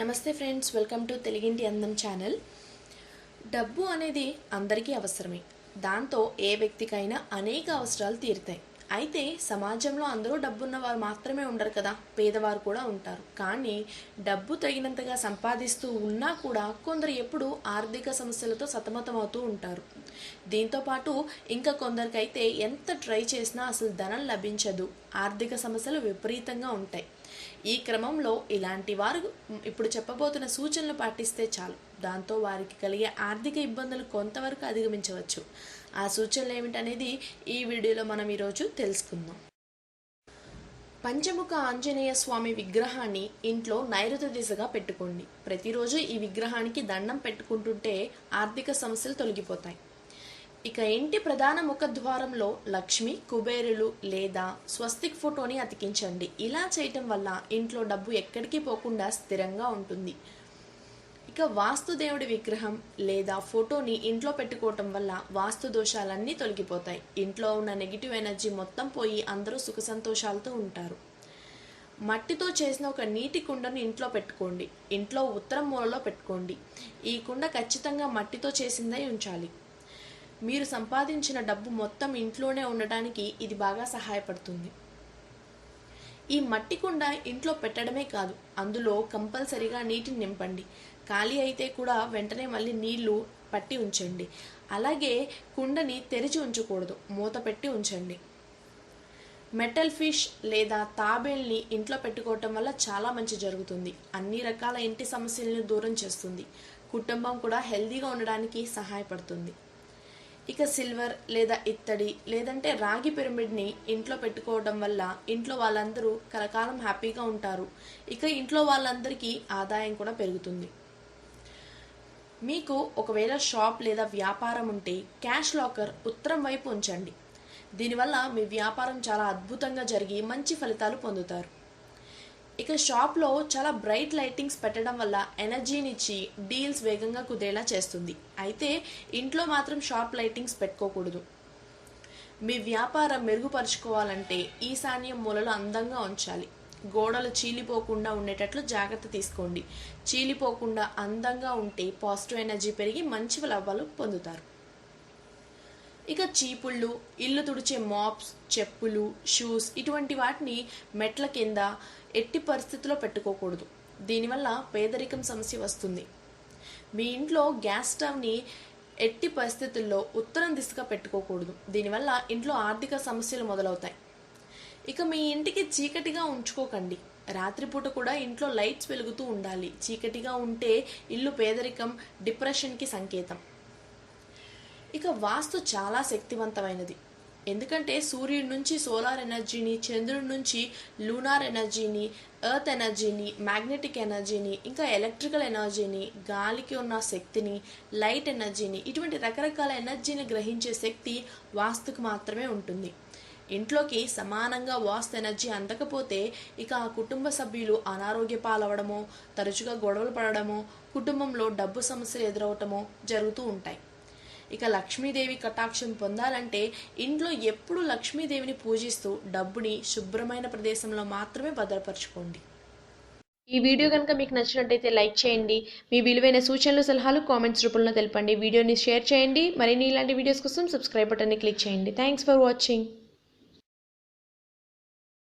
నమస్తే friends welcome to తెలుగింటి అందం ఛానల్. డబ్బు అనేది అందరికీ అవసరమే. దాంతో ఏ వ్యక్తికైనా అనేక అవసరాలు తీరుతాయి. అయితే సమాజంలో అందరూ డబ్బున్న వారు మాత్రమే ఉండరు కదా పేదవారు కూడా ఉంటారు. కానీ డబ్బు తగినంతగా సంపాదిస్తూ ఉన్నా కూడా కొందరు ఎప్పుడూ ఆర్థిక సమస్యలతో సతమతమవుతూ ఉంటారు. దీంతో పాటు ఇంకా కొందరికైతే ఎంత ట్రై చేసినా అసలు ధనం లభించదు. ఆర్థిక సమస్యలు విపరీతంగా ఉంటాయి. ఈ క్రమంలో ఇలాంటి వారు ఇప్పుడు చెప్పబోతున్న సూచనలు పాటిస్తే చాలు. దాంతో వారికి కలిగే ఆర్థిక ఇబ్బందులు కొంతవరకు అధిగమించవచ్చు. ఆ సూచనలు ఏమిటనేది ఈ వీడియోలో మనం ఈరోజు తెలుసుకుందాం. పంచముఖ ఆంజనేయ స్వామి విగ్రహాన్ని ఇంట్లో నైరుతి దిశగా పెట్టుకోండి. ప్రతిరోజు ఈ విగ్రహానికి దండం పెట్టుకుంటుంటే ఆర్థిక సమస్యలు తొలగిపోతాయి. ఇక ఇంటి ప్రధాన ముఖద్వారంలో లక్ష్మి కుబేరులు లేదా స్వస్తిక్ ఫోటోని అతికించండి. ఇలా చేయటం వల్ల ఇంట్లో డబ్బు ఎక్కడికి పోకుండా స్థిరంగా ఉంటుంది. ఇక వాస్తు దేవుడి విగ్రహం లేదా ఫోటోని ఇంట్లో పెట్టుకోవటం వల్ల వాస్తు దోషాలన్నీ తొలగిపోతాయి. ఇంట్లో ఉన్న నెగిటివ్ ఎనర్జీ మొత్తం పోయి అందరూ సుఖ సంతోషాలతో ఉంటారు. మట్టితో చేసిన ఒక నీటి కుండను ఇంట్లో పెట్టుకోండి. ఇంట్లో ఉత్తరం మూలలో పెట్టుకోండి. ఈ కుండ ఖచ్చితంగా మట్టితో చేసిందై ఉంచాలి. మీరు సంపాదించిన డబ్బు మొత్తం ఇంట్లోనే ఉండటానికి ఇది బాగా సహాయపడుతుంది. ఈ మట్టి కుండ ఇంట్లో పెట్టడమే కాదు అందులో కంపల్సరీగా నీటిని నింపండి. ఖాళీ అయితే కూడా వెంటనే మళ్ళీ నీళ్ళు పట్టి ఉంచండి. అలాగే కుండని తెరిచి ఉంచకూడదు మూత పెట్టి ఉంచండి. మెటల్ ఫిష్ లేదా తాబేల్ని ఇంట్లో పెట్టుకోవటం వల్ల చాలా మంచి జరుగుతుంది. అన్ని రకాల ఇంటి సమస్యలను దూరం చేస్తుంది. కుటుంబం కూడా హెల్దీగా ఉండడానికి సహాయపడుతుంది. ఇక సిల్వర్ లేదా ఇత్తడి లేదంటే రాగి పిరమిడ్ని ఇంట్లో పెట్టుకోవడం వల్ల ఇంట్లో వాళ్ళందరూ కలకాలం హ్యాపీగా ఉంటారు. ఇక ఇంట్లో వాళ్ళందరికీ ఆదాయం కూడా పెరుగుతుంది. మీకు ఒకవేళ షాప్ లేదా వ్యాపారం ఉంటే క్యాష్ లాకర్ ఉత్తరం వైపు ఉంచండి. దీనివల్ల మీ వ్యాపారం చాలా అద్భుతంగా జరిగి మంచి ఫలితాలు పొందుతారు. ఇక షాప్లో చాలా బ్రైట్ లైటింగ్స్ పెట్టడం వల్ల ఎనర్జీని ఇచ్చి డీల్స్ వేగంగా కుదేలా చేస్తుంది. అయితే ఇంట్లో మాత్రం షాప్ లైటింగ్స్ పెట్టుకోకూడదు. మీ వ్యాపారం మెరుగుపరుచుకోవాలంటే ఈశాన్యం మూలలో అందంగా ఉంచాలి. గోడలు చీలిపోకుండా ఉండేటట్లు జాగ్రత్త తీసుకోండి. చీలిపోకుండా అందంగా ఉంటే పాజిటివ్ ఎనర్జీ పెరిగి మంచి లాభాలు పొందుతారు. ఇక చీపుళ్ళు ఇల్లు తుడిచే మాప్స్ చెప్పులు షూస్ ఇటువంటి వాటిని మెట్ల కింద ఎట్టి పరిస్థితిలో పెట్టుకోకూడదు. దీనివల్ల పేదరికం సమస్య వస్తుంది. మీ ఇంట్లో గ్యాస్ స్టవ్ని ఎట్టి పరిస్థితుల్లో ఉత్తరం దిశగా పెట్టుకోకూడదు. దీనివల్ల ఇంట్లో ఆర్థిక సమస్యలు మొదలవుతాయి. ఇక మీ ఇంటికి చీకటిగా ఉంచుకోకండి. రాత్రిపూట కూడా ఇంట్లో లైట్స్ వెలుగుతూ ఉండాలి. చీకటిగా ఉంటే ఇల్లు పేదరికం డిప్రెషన్కి సంకేతం. ఇక వాస్తు చాలా శక్తివంతమైనది. ఎందుకంటే సూర్యుడి నుంచి సోలార్ ఎనర్జీని చంద్రుడి నుంచి లూనార్ ఎనర్జీని ఎర్త్ ఎనర్జీని మ్యాగ్నెటిక్ ఎనర్జీని ఇంకా ఎలక్ట్రికల్ ఎనర్జీని గాలికి ఉన్న శక్తిని లైట్ ఎనర్జీని ఇటువంటి రకరకాల ఎనర్జీని గ్రహించే శక్తి వాస్తుకు మాత్రమే ఉంటుంది. ఇంట్లోకి సమానంగా వాస్తు ఎనర్జీ అందకపోతే ఇక ఆ కుటుంబ సభ్యులు అనారోగ్య పాలవడమో తరచుగా గొడవలు పడడమో కుటుంబంలో డబ్బు సమస్యలు ఎదురవటమో జరుగుతూ ఉంటాయి. ఇక లక్ష్మీదేవి కటాక్షం పొందాలంటే ఇంట్లో ఎప్పుడు లక్ష్మీదేవిని పూజిస్తూ డబ్బుని శుభ్రమైన ప్రదేశంలో మాత్రమే భద్రపరచుకోండి. ఈ వీడియో కనుక మీకు నచ్చినట్టయితే లైక్ చేయండి. మీ విలువైన సూచనలు సలహాలు కామెంట్స్ రూపంలో తెలపండి. వీడియోని షేర్ చేయండి. మరిన్ని ఇలాంటి వీడియోస్ కోసం సబ్స్క్రైబ్ బటన్ని క్లిక్ చేయండి. Thanks for watching.